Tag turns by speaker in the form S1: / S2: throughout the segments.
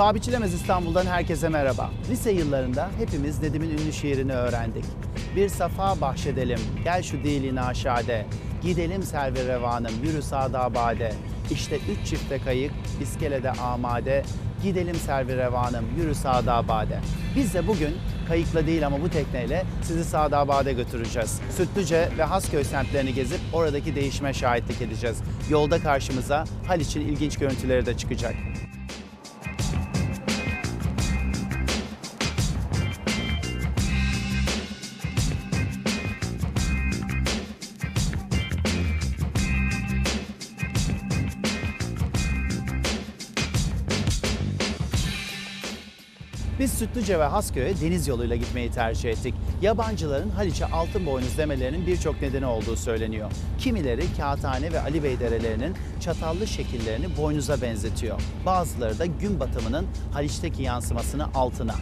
S1: Paha Biçilemez İstanbul'dan herkese merhaba. Lise yıllarında hepimiz Nedim'in ünlü şiirini öğrendik. Bir safa bahşedelim, gel şu dilini aşade. Gidelim servi revanım, yürü sağda bade. İşte üç çifte kayık, iskelede amade. Gidelim servi revanım, yürü sağda bade. Biz de bugün kayıkla değil ama bu tekneyle sizi sağda bade götüreceğiz. Sütlüce ve Hasköy semtlerini gezip oradaki değişime şahitlik edeceğiz. Yolda karşımıza Haliç'in ilginç görüntüleri de çıkacak. Biz Sütlüce ve Hasköy'e deniz yoluyla gitmeyi tercih ettik. Yabancıların Haliç'e altın boynuz demelerinin birçok nedeni olduğu söyleniyor. Kimileri Kağıthane ve Ali Bey derelerinin çatallı şekillerini boynuza benzetiyor. Bazıları da gün batımının Haliç'teki yansımasını altına.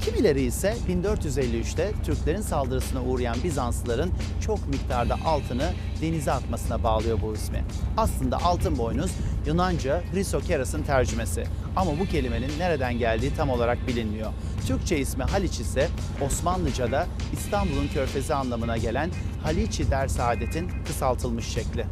S1: Kimileri ise 1453'te Türklerin saldırısına uğrayan Bizanslıların çok miktarda altını denize atmasına bağlıyor bu ismi. Aslında altın boynuz Yunanca Chrysokeras'ın tercümesi. Ama bu kelimenin nereden geldiği tam olarak bilinmiyor. Türkçe ismi Haliç ise Osmanlıca'da İstanbul'un körfezi anlamına gelen Haliçi der Saadet'in kısaltılmış şekli.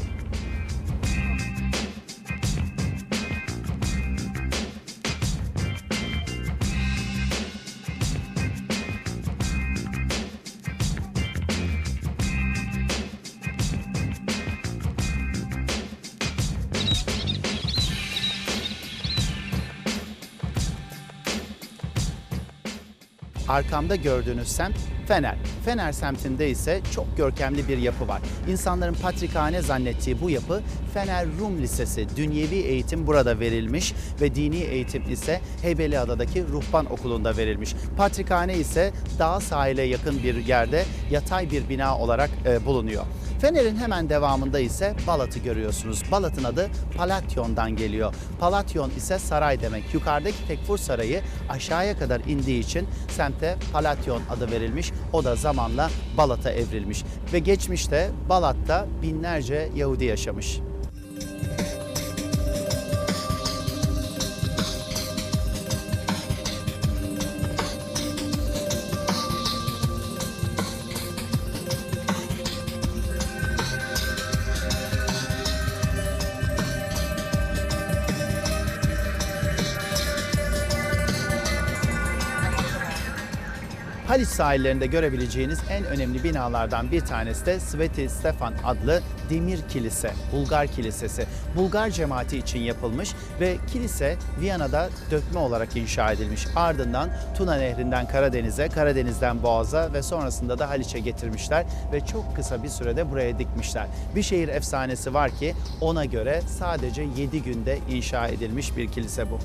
S1: Arkamda gördüğünüz semt Fener. Fener semtinde ise çok görkemli bir yapı var. İnsanların patrikhane zannettiği bu yapı Fener Rum Lisesi. Dünyevi eğitim burada verilmiş ve dini eğitim ise Heybeliada'daki Ruhban Okulu'nda verilmiş. Patrikhane ise dağ sahile yakın bir yerde yatay bir bina olarak e, bulunuyor. Fener'in hemen devamında ise Balat'ı görüyorsunuz. Balat'ın adı Palatyon'dan geliyor. Palatyon ise saray demek. Yukarıdaki Tekfur Sarayı aşağıya kadar indiği için semte Palatyon adı verilmiş. O da zamanla Balat'a evrilmiş. Ve geçmişte Balat'ta binlerce Yahudi yaşamış. Haliç sahillerinde görebileceğiniz en önemli binalardan bir tanesi de Sveti Stefan adlı demir kilise, Bulgar kilisesi. Bulgar cemaati için yapılmış ve kilise Viyana'da dökme olarak inşa edilmiş. Ardından Tuna Nehri'nden Karadeniz'e, Karadeniz'den Boğaz'a ve sonrasında da Haliç'e getirmişler ve çok kısa bir sürede buraya dikmişler. Bir şehir efsanesi var ki ona göre sadece 7 günde inşa edilmiş bir kilise bu.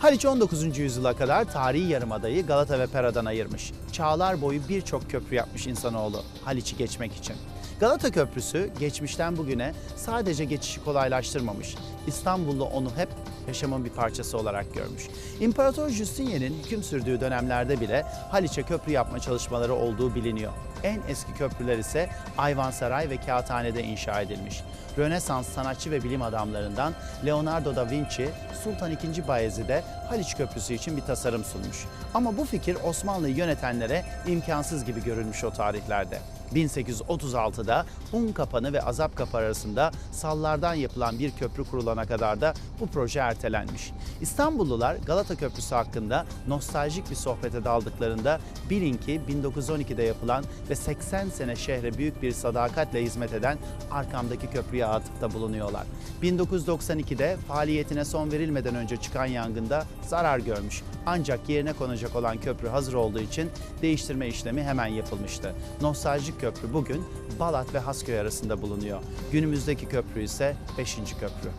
S1: Haliç 19. yüzyıla kadar tarihi yarımadayı Galata ve Pera'dan ayırmış. Çağlar boyu birçok köprü yapmış insanoğlu Haliç'i geçmek için. Galata Köprüsü geçmişten bugüne sadece geçişi kolaylaştırmamış. İstanbullu onu hep yaşamın bir parçası olarak görmüş. İmparator Justinian'in hüküm sürdüğü dönemlerde bile Haliç'e köprü yapma çalışmaları olduğu biliniyor. En eski köprüler ise Ayvansaray ve Kağıthane'de inşa edilmiş. Rönesans sanatçı ve bilim adamlarından Leonardo da Vinci, Sultan II. Bayezid'e Haliç Köprüsü için bir tasarım sunmuş. Ama bu fikir Osmanlı'yı yönetenlere imkansız gibi görülmüş o tarihlerde. 1836'da Un Kapanı ve Azap Kapı arasında sallardan yapılan bir köprü kurulana kadar da bu proje ertelenmiş. İstanbullular Galata Köprüsü hakkında nostaljik bir sohbete daldıklarında bilin ki 1912'de yapılan ve 80 sene şehre büyük bir sadakatle hizmet eden arkamdaki köprüye atıfta bulunuyorlar. 1992'de faaliyetine son verilmeden önce çıkan yangında zarar görmüş. Ancak yerine konacak olan köprü hazır olduğu için değiştirme işlemi hemen yapılmıştı. Nostaljik köprü bugün Balat ve Hasköy arasında bulunuyor. Günümüzdeki köprü ise 5. köprü.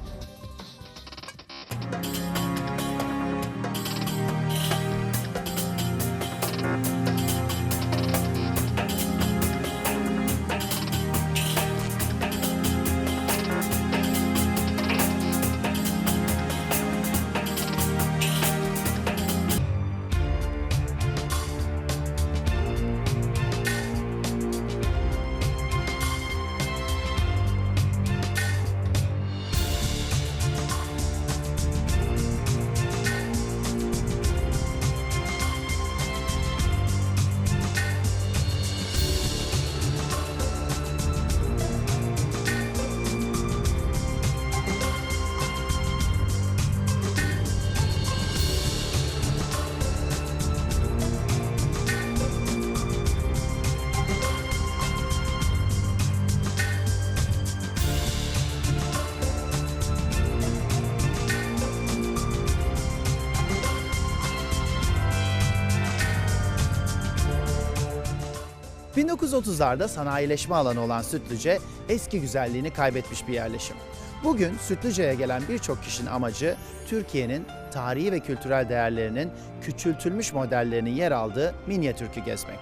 S1: 1930'larda sanayileşme alanı olan Sütlüce eski güzelliğini kaybetmiş bir yerleşim. Bugün Sütlüce'ye gelen birçok kişinin amacı Türkiye'nin tarihi ve kültürel değerlerinin küçültülmüş modellerinin yer aldığı Minyatürk'ü gezmek.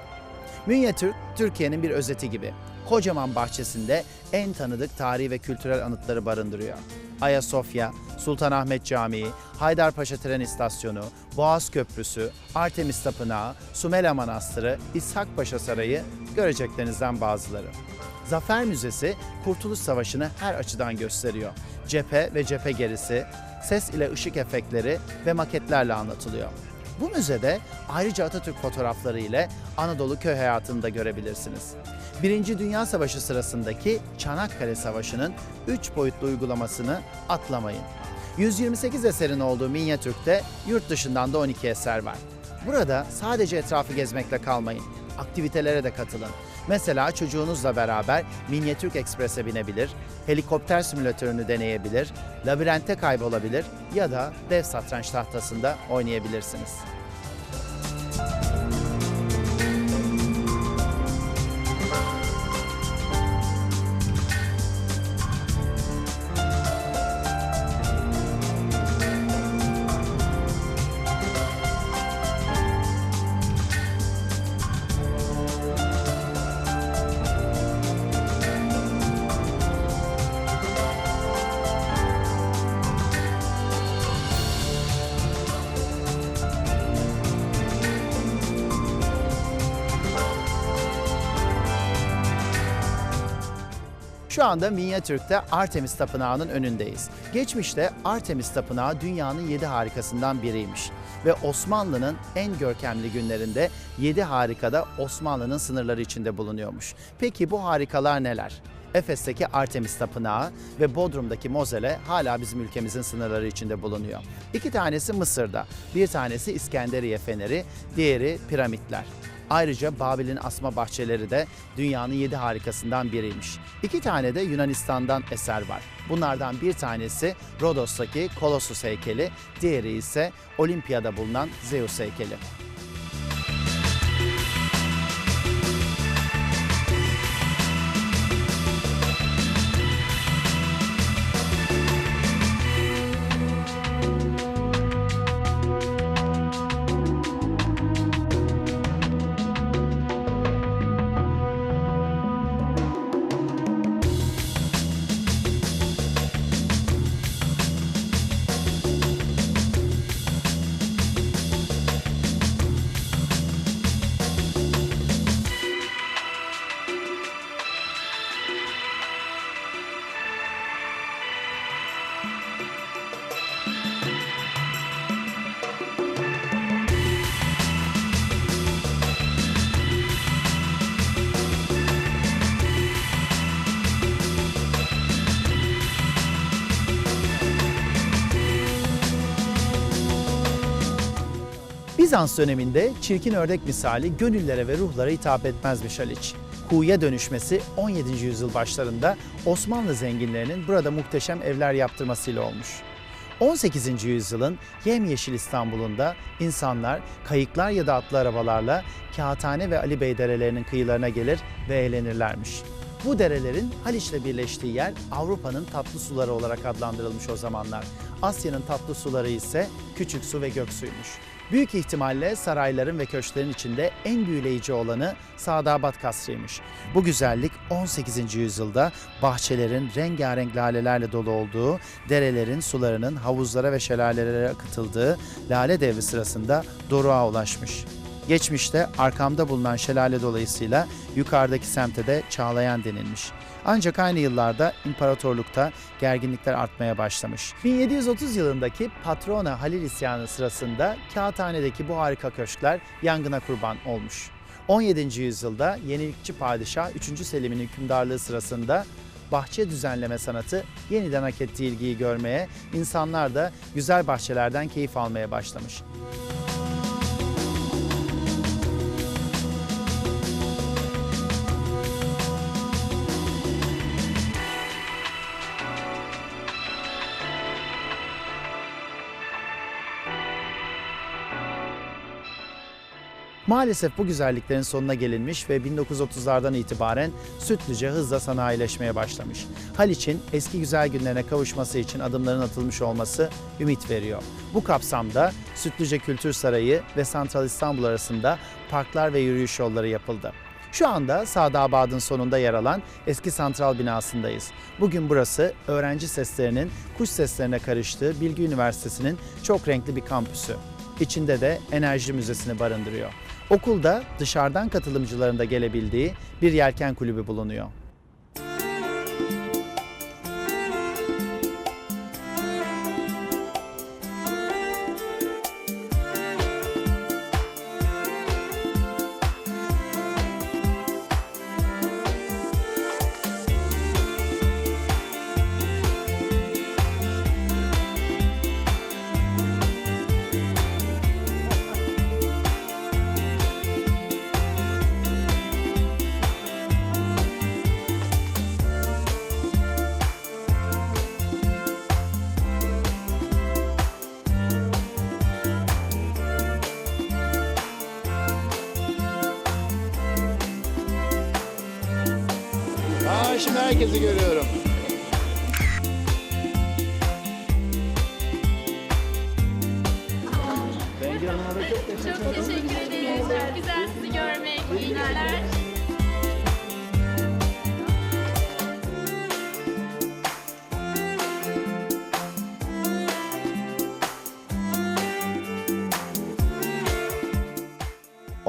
S1: Minyatürk, Türkiye'nin bir özeti gibi. Kocaman bahçesinde en tanıdık tarihi ve kültürel anıtları barındırıyor. Ayasofya, Sultanahmet Camii, Haydarpaşa Tren İstasyonu, Boğaz Köprüsü, Artemis Tapınağı, Sumela Manastırı, İshakpaşa Sarayı göreceklerinizden bazıları. Zafer Müzesi Kurtuluş Savaşı'nı her açıdan gösteriyor. Cephe ve cephe gerisi, ses ile ışık efektleri ve maketlerle anlatılıyor. Bu müzede ayrıca Atatürk fotoğrafları ile Anadolu köy hayatını da görebilirsiniz. Birinci Dünya Savaşı sırasındaki Çanakkale Savaşı'nın 3 boyutlu uygulamasını atlamayın. 128 eserin olduğu Minyatürk'te yurt dışından da 12 eser var. Burada sadece etrafı gezmekle kalmayın. Aktivitelere de katılın. Mesela çocuğunuzla beraber Minyatürk Ekspres'e binebilir, helikopter simülatörünü deneyebilir, labirente kaybolabilir ya da dev satranç tahtasında oynayabilirsiniz. Şu anda Minyatürk'te Artemis Tapınağı'nın önündeyiz. Geçmişte Artemis Tapınağı dünyanın yedi harikasından biriymiş. Ve Osmanlı'nın en görkemli günlerinde yedi harikada Osmanlı'nın sınırları içinde bulunuyormuş. Peki bu harikalar neler? Efes'teki Artemis Tapınağı ve Bodrum'daki Mozele hala bizim ülkemizin sınırları içinde bulunuyor. İki tanesi Mısır'da, bir tanesi İskenderiye Feneri, diğeri piramitler. Ayrıca Babil'in asma bahçeleri de dünyanın yedi harikasından biriymiş. İki tane de Yunanistan'dan eser var. Bunlardan bir tanesi Rodos'taki Kolossus heykeli, diğeri ise Olimpiyada bulunan Zeus heykeli. Bizans döneminde çirkin ördek misali gönüllere ve ruhlara hitap etmezmiş Haliç. Kuğuya dönüşmesi 17. yüzyıl başlarında Osmanlı zenginlerinin burada muhteşem evler yaptırmasıyla olmuş. 18. yüzyılın yemyeşil İstanbul'unda insanlar kayıklar ya da atlı arabalarla Kağıthane ve Ali Bey derelerinin kıyılarına gelir ve eğlenirlermiş. Bu derelerin Haliç'le birleştiği yer Avrupa'nın tatlı suları olarak adlandırılmış o zamanlar. Asya'nın tatlı suları ise Küçük Su ve Göksu'ymuş. Büyük ihtimalle sarayların ve köşklerin içinde en büyüleyici olanı Sadabat Kasrı'ymış. Bu güzellik 18. yüzyılda bahçelerin rengarenk lalelerle dolu olduğu, derelerin sularının havuzlara ve şelalelere akıtıldığı lale devri sırasında doruğa ulaşmış. Geçmişte arkamda bulunan şelale dolayısıyla yukarıdaki semte de Çağlayan denilmiş. Ancak aynı yıllarda imparatorlukta gerginlikler artmaya başlamış. 1730 yılındaki Patrona Halil isyanı sırasında Kağıthane'deki bu harika köşkler yangına kurban olmuş. 17. yüzyılda yenilikçi padişah 3. Selim'in hükümdarlığı sırasında bahçe düzenleme sanatı yeniden hak ettiği ilgiyi görmeye, insanlar da güzel bahçelerden keyif almaya başlamış. Maalesef bu güzelliklerin sonuna gelinmiş ve 1930'lardan itibaren Sütlüce hızla sanayileşmeye başlamış. Haliç'in eski güzel günlerine kavuşması için adımların atılmış olması ümit veriyor. Bu kapsamda Sütlüce Kültür Sarayı ve Santral İstanbul arasında parklar ve yürüyüş yolları yapıldı. Şu anda Sadabad'ın sonunda yer alan eski santral binasındayız. Bugün burası öğrenci seslerinin kuş seslerine karıştığı Bilgi Üniversitesi'nin çok renkli bir kampüsü. İçinde de enerji müzesini barındırıyor. Okulda dışarıdan katılımcıların da gelebildiği bir yelken kulübü bulunuyor. Aa, şimdi herkesi görüyorum.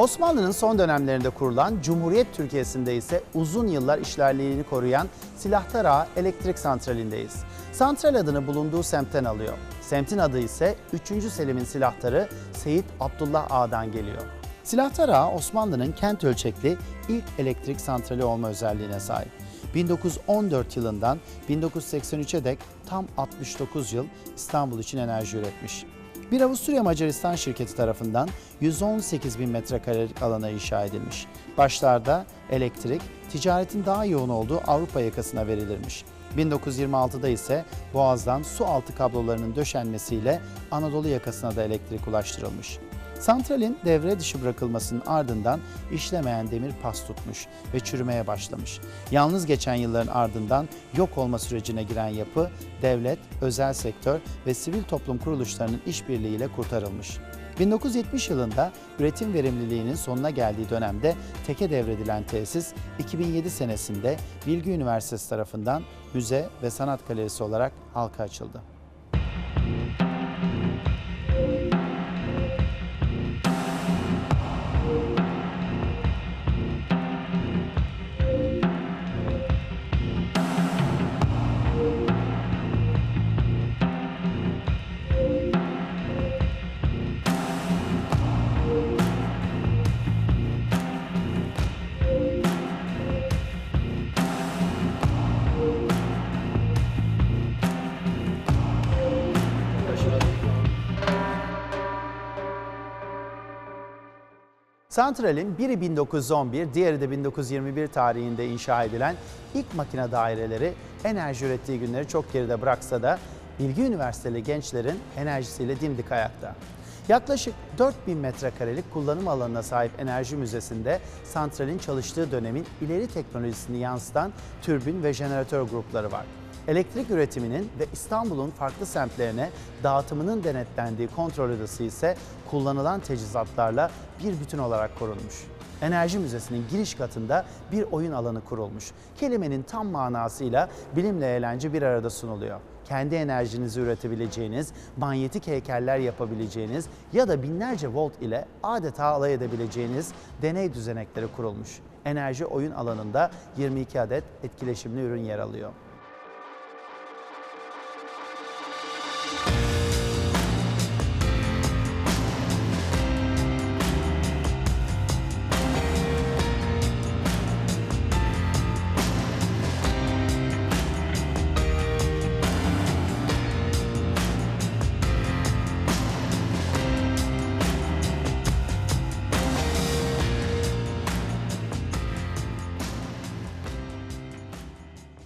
S1: Osmanlı'nın son dönemlerinde kurulan Cumhuriyet Türkiye'sinde ise uzun yıllar işlerliğini koruyan Silahtar Ağa Elektrik Santrali'ndeyiz. Santral adını bulunduğu semtten alıyor. Semtin adı ise 3. Selim'in silahtarı Seyit Abdullah Ağa'dan geliyor. Silahtar Ağa Osmanlı'nın kent ölçekli ilk elektrik santrali olma özelliğine sahip. 1914 yılından 1983'e dek tam 69 yıl İstanbul için enerji üretmiş. Bir Avusturya Macaristan şirketi tarafından 118 bin metrekarelik alana inşa edilmiş. Başlarda elektrik, ticaretin daha yoğun olduğu Avrupa yakasına verilirmiş. 1926'da ise Boğaz'dan su altı kablolarının döşenmesiyle Anadolu yakasına da elektrik ulaştırılmış. Santralin devre dışı bırakılmasının ardından işlemeyen demir pas tutmuş ve çürümeye başlamış. Yalnız geçen yılların ardından yok olma sürecine giren yapı, devlet, özel sektör ve sivil toplum kuruluşlarının işbirliğiyle kurtarılmış. 1970 yılında üretim verimliliğinin sonuna geldiği dönemde teke devredilen tesis 2007 senesinde Bilgi Üniversitesi tarafından müze ve sanat galerisi olarak halka açıldı. Santral'in biri 1911, diğeri de 1921 tarihinde inşa edilen ilk makine daireleri enerji ürettiği günleri çok geride bıraksa da Bilgi Üniversiteli gençlerin enerjisiyle dimdik ayakta. Yaklaşık 4000 metrekarelik kullanım alanına sahip enerji müzesinde santralin çalıştığı dönemin ileri teknolojisini yansıtan türbin ve jeneratör grupları var. Elektrik üretiminin ve İstanbul'un farklı semtlerine dağıtımının denetlendiği kontrol odası ise kullanılan teçhizatlarla bir bütün olarak korunmuş. Enerji Müzesi'nin giriş katında bir oyun alanı kurulmuş. Kelimenin tam manasıyla bilimle eğlence bir arada sunuluyor. Kendi enerjinizi üretebileceğiniz, manyetik heykeller yapabileceğiniz ya da binlerce volt ile adeta alay edebileceğiniz deney düzenekleri kurulmuş. Enerji oyun alanında 22 adet etkileşimli ürün yer alıyor.